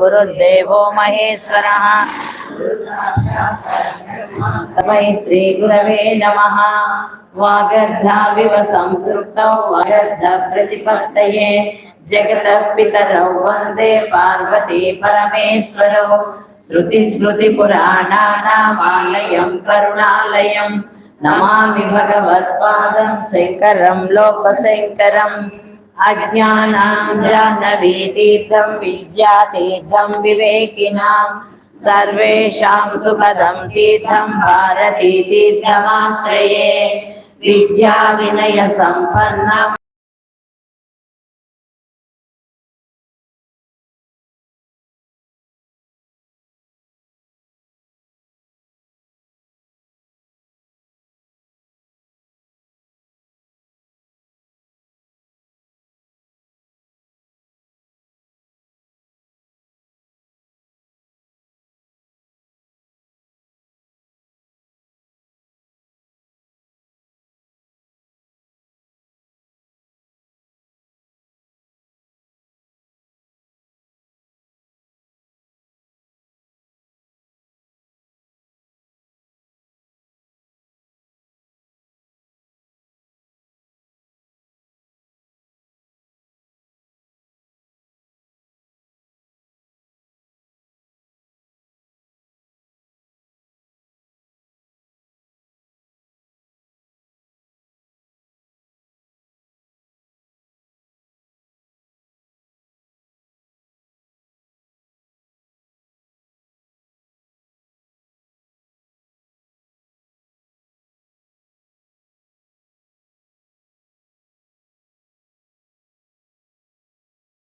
गुरुर्देवो महेश्वरः तमै श्रीगुरवे नमः वागर्धाविव सम्पृक्तौ वागर्धप्रतिपत्तये जगतः पितरौ वन्दे पार्वती परमेश्वरौ श्रुतिस्मृतिपुराणानामालयं करुणालयं नमामि भगवत्पादं शङ्करं लोकशङ्करम् अज्ञानां जाह्नवीतीर्थं विद्यातीर्थं विवेकिनां सर्वेषां सुखदं तीर्थं भारतीतीर्थमाश्रये विद्याविनयसम्पन्नम्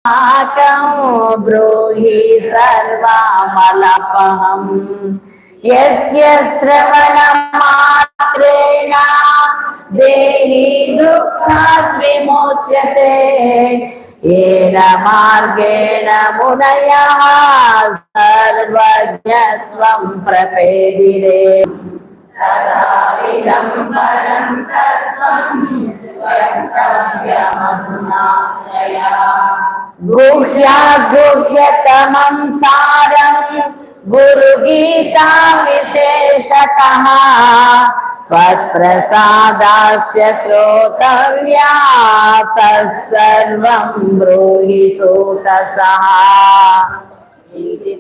పాకం బ్రూహి సర్వమలపహం యస్య శ్రవణ మాత్రేణ దేహి దుఃఖాత్ విమోచ్యతే ఏన మార్గేణ మునయ సర్వజ్ఞత్వం ప్రపేదిరే తదావిదం పరం తత్వం వక్తవ్యమధునా गुह्यतमं सारं गुरुगीता विशेषतः त्वत्प्रसादाश्च श्रोतव्या तत्सर्वं ब्रूहि सूतसः इति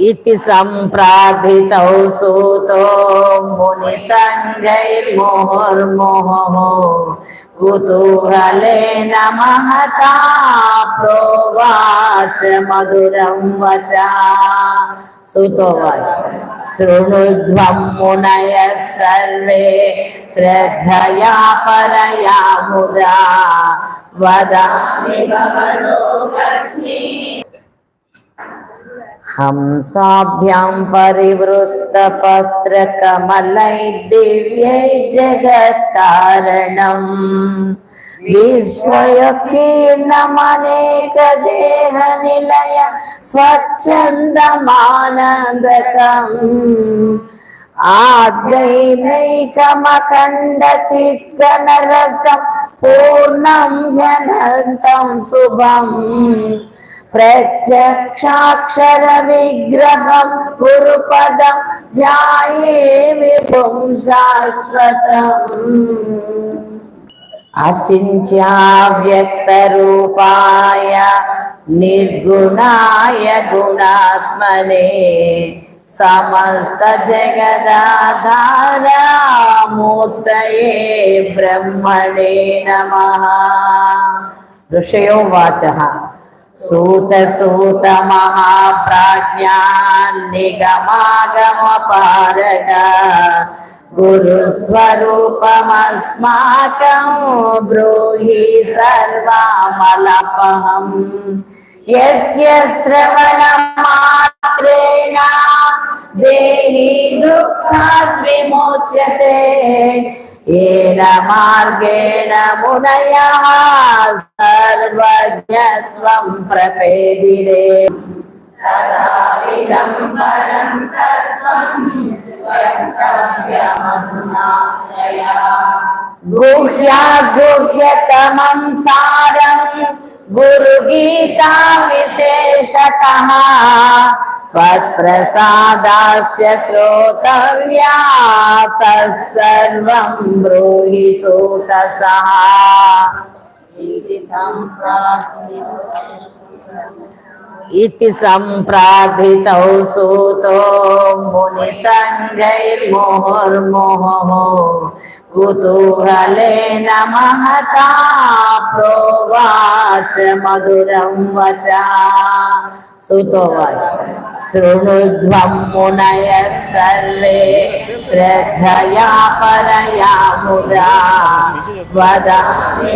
इति सम्प्रार्थितौ सूतो मुनिसङ्गैर्मुहुर्मुहुः कुतूहलेन महता प्रोवाच मधुरं वचः सुतोवाच शृणुध्वं मुनयः सर्वे श्रद्धया परया मुदा वदामि भवलोकग्नि हंसाभ्यां परिवृत्तपत्रकमलै दिव्यै जगत्कारणम् विस्मयकीर्णमनेकदेहनिलय स्वच्छन्दमानन्दकम् आद्यैनैकमखण्डचित्तनरसं पूर्णं ह्यनन्तं शुभम् प्रत्यक्षाक्षरविग्रहं गुरुपदं ध्याये विभुं शाश्वतम् अचिन्त्याव्यक्तरूपाय निर्गुणाय गुणात्मने समस्तजगदाधारामूर्तये ब्रह्मणे नमः ऋषयो वाचः సూత సూత మహాప్రాజ్ఞాగమాగమపారగ గురుస్వరూపమస్మాకం బ్రూహి సర్వామలపహం యస్య శ్రవణమాత్రేణ देहि दुःखात् विमोच्यते येन मार्गेण मुनयः सर्वज्ञत्वं प्रपेदिरे तदाविदं परं तत्त्वम् गुह्या गुह्यतमं सारं गुरुगीता विशेषतः त्वत्प्रसादाश्च श्रोतव्या तत्सर्वं ब्रूहि सूतसः इति इति सम्प्रार्थितौ सूतो मुनिसङ्गैर्मुहुर्मुहुः कुतूहलेन महता प्रोवाच मधुरं वचः सुतोवाच शृणुध्वं శృణుధ్వమునయ సర్వే శ్రద్ధయా పరయా ముదా వదామి